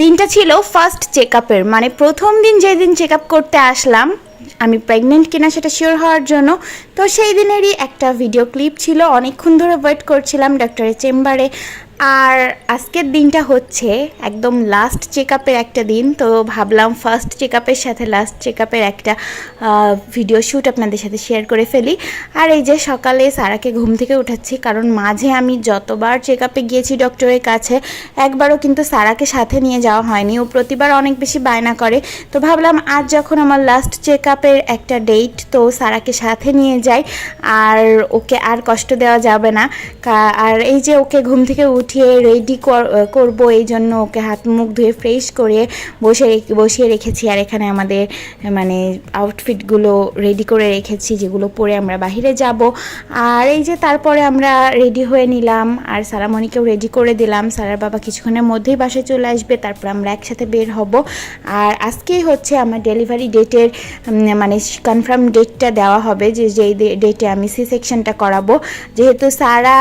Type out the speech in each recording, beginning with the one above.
দিনটা ছিল first check মানে প্রথম দিন যেদিন চেক করতে আসলাম, আমি প্রেগনেন্ট কিনা সেটা শিওর হওয়ার জন্য, তো সেই দিনেরই একটা ভিডিও ক্লিপ ছিল। অনেকক্ষণ ধরে ওয়েট করছিলাম ডক্টরের চেম্বারে আর আজকের দিনটা হচ্ছে একদম লাস্ট চেক আপের একটা দিন, তো ভাবলাম ফার্স্ট চেক আপের সাথে লাস্ট চেক আপের একটা ভিডিও শ্যুট আপনাদের সাথে শেয়ার করে ফেলি। আর এই যে সকালে সারাকে ঘুম থেকে উঠাচ্ছি, কারণ মাঝে আমি যতবার চেক আপে গিয়েছি ডক্টরের কাছে, একবারও কিন্তু সারাকে সাথে নিয়ে যাওয়া হয়নি। ও প্রতিবার অনেক বেশি বায়না করে। তো ভাবলাম আজ যখন আমার লাস্ট চেক আপের একটা ডেট তো সারাকে সাথে নিয়ে যাই। আর ওকে আর কষ্ট দেওয়া যাবে না। আর এই যে ওকে ঘুম থেকে উঠিয়ে রেডি করব, এই জন্য ওকে হাত মুখ ধুয়ে ফ্রেশ করে বসে বসিয়ে রেখেছি। আর এখানে আমাদের মানে আউটফিটগুলো রেডি করে রেখেছি, যেগুলো পরে আমরা বাহিরে যাব। আর এই যে তারপরে আমরা রেডি হয়ে নিলাম, আর সারামণিকেও রেডি করে দিলাম। সারার বাবা কিছুক্ষণের মধ্যেই বাসায় চলে আসবে, তারপর আমরা একসাথে বের হব। আর আজকেই হচ্ছে আমার ডেলিভারি ডেটের মানে কনফার্ম ডেটটা দেওয়া হবে, যে যেই ডেটে আমি সি সেকশনটা করাবো। যেহেতু সারা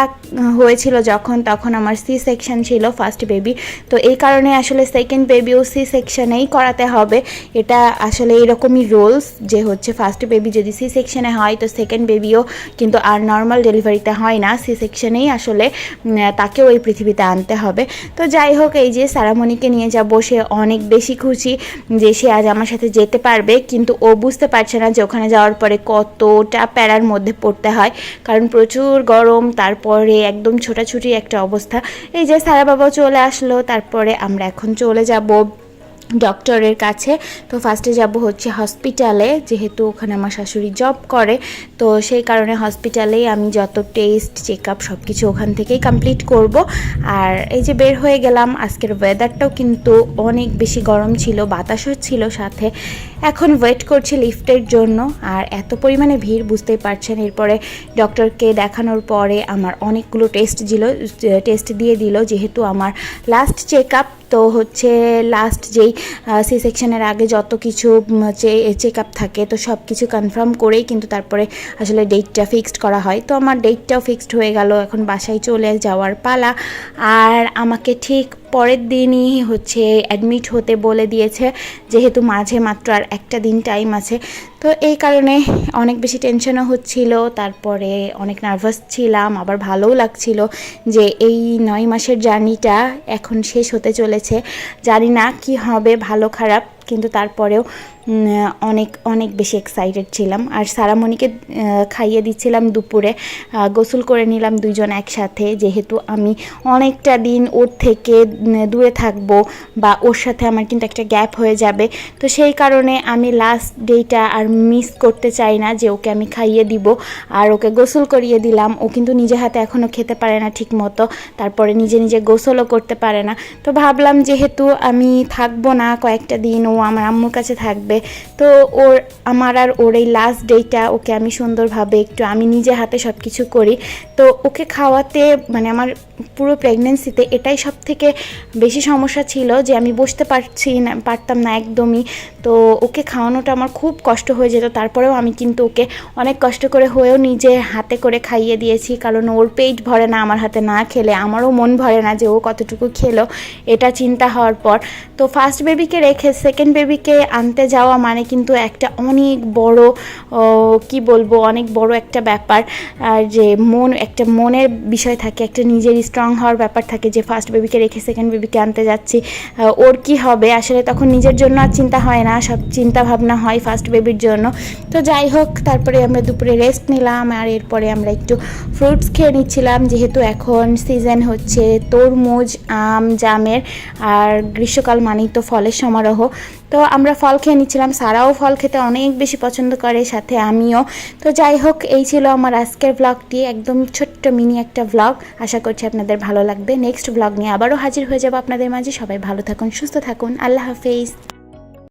হয়েছিল যখন, তখন আমার সি সেকশন ছিল ফার্স্ট বেবি তো এই কারণে আসলে সেকেন্ড বেবিও সি সেকশনেই করাতে হবে। এটা আসলে এরকমই রোলস যে হচ্ছে ফার্স্ট বেবি যদি সি সেকশনে হয়, তো সেকেন্ড বেবিও কিন্তু আর নর্মাল ডেলিভারিতে হয় না। সি সেকশনেই আসলে তাকেও এই পৃথিবীতে আনতে হবে। তো যাই হোক, এই যে সারামণিকে নিয়ে যাব, সে অনেক বেশি খুশি যে সে আজ আমার সাথে যেতে পারবে। কিন্তু ও বুঝতে পারছে না যে ওখানে যাওয়ার পরে কতটা প্যারার মধ্যে পড়তে হয়। কারণ প্রচুর গরম, তারপরে একদম ছোটাছুটি একটা অবস্থা। এই যে সারা বাবাও চলে আসলো, তারপরে আমরা এখন চলে যাব ডক্টরের কাছে। তো ফার্স্টে যাব হচ্ছে হসপিটালে যেহেতু ওখানে আমার শাশুড়ি জব করে, তো সেই কারণে হসপিটালেই আমি যত টেস্ট চেক আপ সব কিছু ওখান থেকেই কমপ্লিট করব। আর এই যে বের হয়ে গেলাম, আজকের ওয়েদারটাও কিন্তু অনেক বেশি গরম ছিল, বাতাসও ছিল সাথে। এখন ওয়েট করছি লিফটের জন্য আর এত পরিমাণে ভিড় বুঝতেই পারছেন। এরপরে ডক্টরকে দেখানোর পরে আমার অনেকগুলো টেস্ট দিল টেস্ট দিয়ে দিল। যেহেতু আমার লাস্ট চেক আপ তো হচ্ছে লাস্ট যেই সি সেকশনের আগে যত কিছু চেক আপ থাকে তো সব কিছু কনফার্ম করেই কিন্তু তারপরে আসলে ডেটটা ফিক্সড করা হয়। তো আমার ডেটটাও ফিক্সড হয়ে গেল, এখন বাসায় চলে যাওয়ার পালা। আর আমাকে ঠিক পরের দিনই হচ্ছে অ্যাডমিট হতে বলে দিয়েছে, যেহেতু মাঝে মাত্র আর একটা দিন টাইম আছে। তো এই কারণে অনেক বেশি টেনশনও হচ্ছিল, তারপরে অনেক নার্ভাস ছিলাম, আবার ভালোও লাগছিল যে এই নয় মাসের জার্নিটা এখন শেষ হতে চলেছে। জানি না কি হবে, ভালো খারাপ কিন্তু তারপরেও অনেক অনেক বেশি এক্সাইটেড ছিলাম। আর সারামণিকে খাইয়ে দিচ্ছিলাম দুপুরে। গোসল করে নিলাম দুইজন একসাথে। যেহেতু আমি অনেকটা দিন ওর থেকে দূরে থাকব বা ওর সাথে আমার কিন্তু একটা গ্যাপ হয়ে যাবে, তো সেই কারণে আমি লাস্ট ডেটা আর মিস করতে চাই না যে ওকে আমি খাইয়ে দিব। আর ওকে গোসল করিয়ে দিলাম। ও কিন্তু নিজে হাতে এখনও খেতে পারে না ঠিক মতো তারপরে নিজে নিজে গোসলও করতে পারে না। তো ভাবলাম যেহেতু আমি থাকব না কয়েকটা দিন, ও আমার আম্মুর কাছে থাকবে। তো ওর, আমার আর ওর এই লাস্ট ডেটা ওকে আমি সুন্দরভাবে একটু, আমি নিজে হাতে সব কিছু করি। তো ওকে খাওয়াতে মানে আমার পুরো প্রেগনেন্সিতে এটাই সব থেকে বেশি সমস্যা ছিল যে আমি বসতে পারছি না, পারতাম না একদমই। তো ওকে খাওয়ানোটা আমার খুব কষ্ট হয়ে যেত। তারপরেও আমি কিন্তু ওকে অনেক কষ্ট করে হয়েও নিজে হাতে করে খাইয়ে দিয়েছি, কারণ ওর পেট ভরে না আমার হাতে না খেলে, আমারও মন ভরে না যে ও কতটুকু খেলো, এটা চিন্তা হওয়ার পর। তো ফার্স্ট বেবিকে রেখে সেকেন্ড বেবিকে আনতে যাওয়া মানে কিন্তু একটা অনেক বড় কি বলব, অনেক বড় একটা ব্যাপার। আর যে মন, একটা মনের বিষয় থাকে, একটা নিজের স্ট্রং হওয়ার ব্যাপার থাকে যে ফার্স্ট বেবিকে রেখে সেকেন্ড বেবিকে আনতে যাচ্ছি ওর কি হবে? আসলে তখন নিজের জন্য আর চিন্তা হয় না, সব চিন্তা ভাবনা হয় ফার্স্ট বেবির জন্য। তো যাই হোক, তারপরে আমরা দুপুরে রেস্ট নিলাম আর এরপরে আমরা একটু ফ্রুটস খেয়ে নিচ্ছিলাম, যেহেতু এখন সিজন হচ্ছে তরমুজ, আম, জামের আর গ্রীষ্মকাল মানেই তো ফলের সমারোহ। তো আমরা ফল খেয়ে নিচ্ছিলাম, সারাও ফল খেতে অনেক বেশি পছন্দ করে, সাথে আমিও। তো যাই হোক, এই ছিল আমার আজকের ব্লগটি একদম ছোট্ট মিনি একটা ব্লগ আশা করছি আপনাদের ভালো লাগবে। নেক্সট ব্লগ নিয়ে আবারও হাজির হয়ে যাব আপনাদের মাঝে। সবাই ভালো থাকুন, সুস্থ থাকুন। আল্লাহ হাফেজ।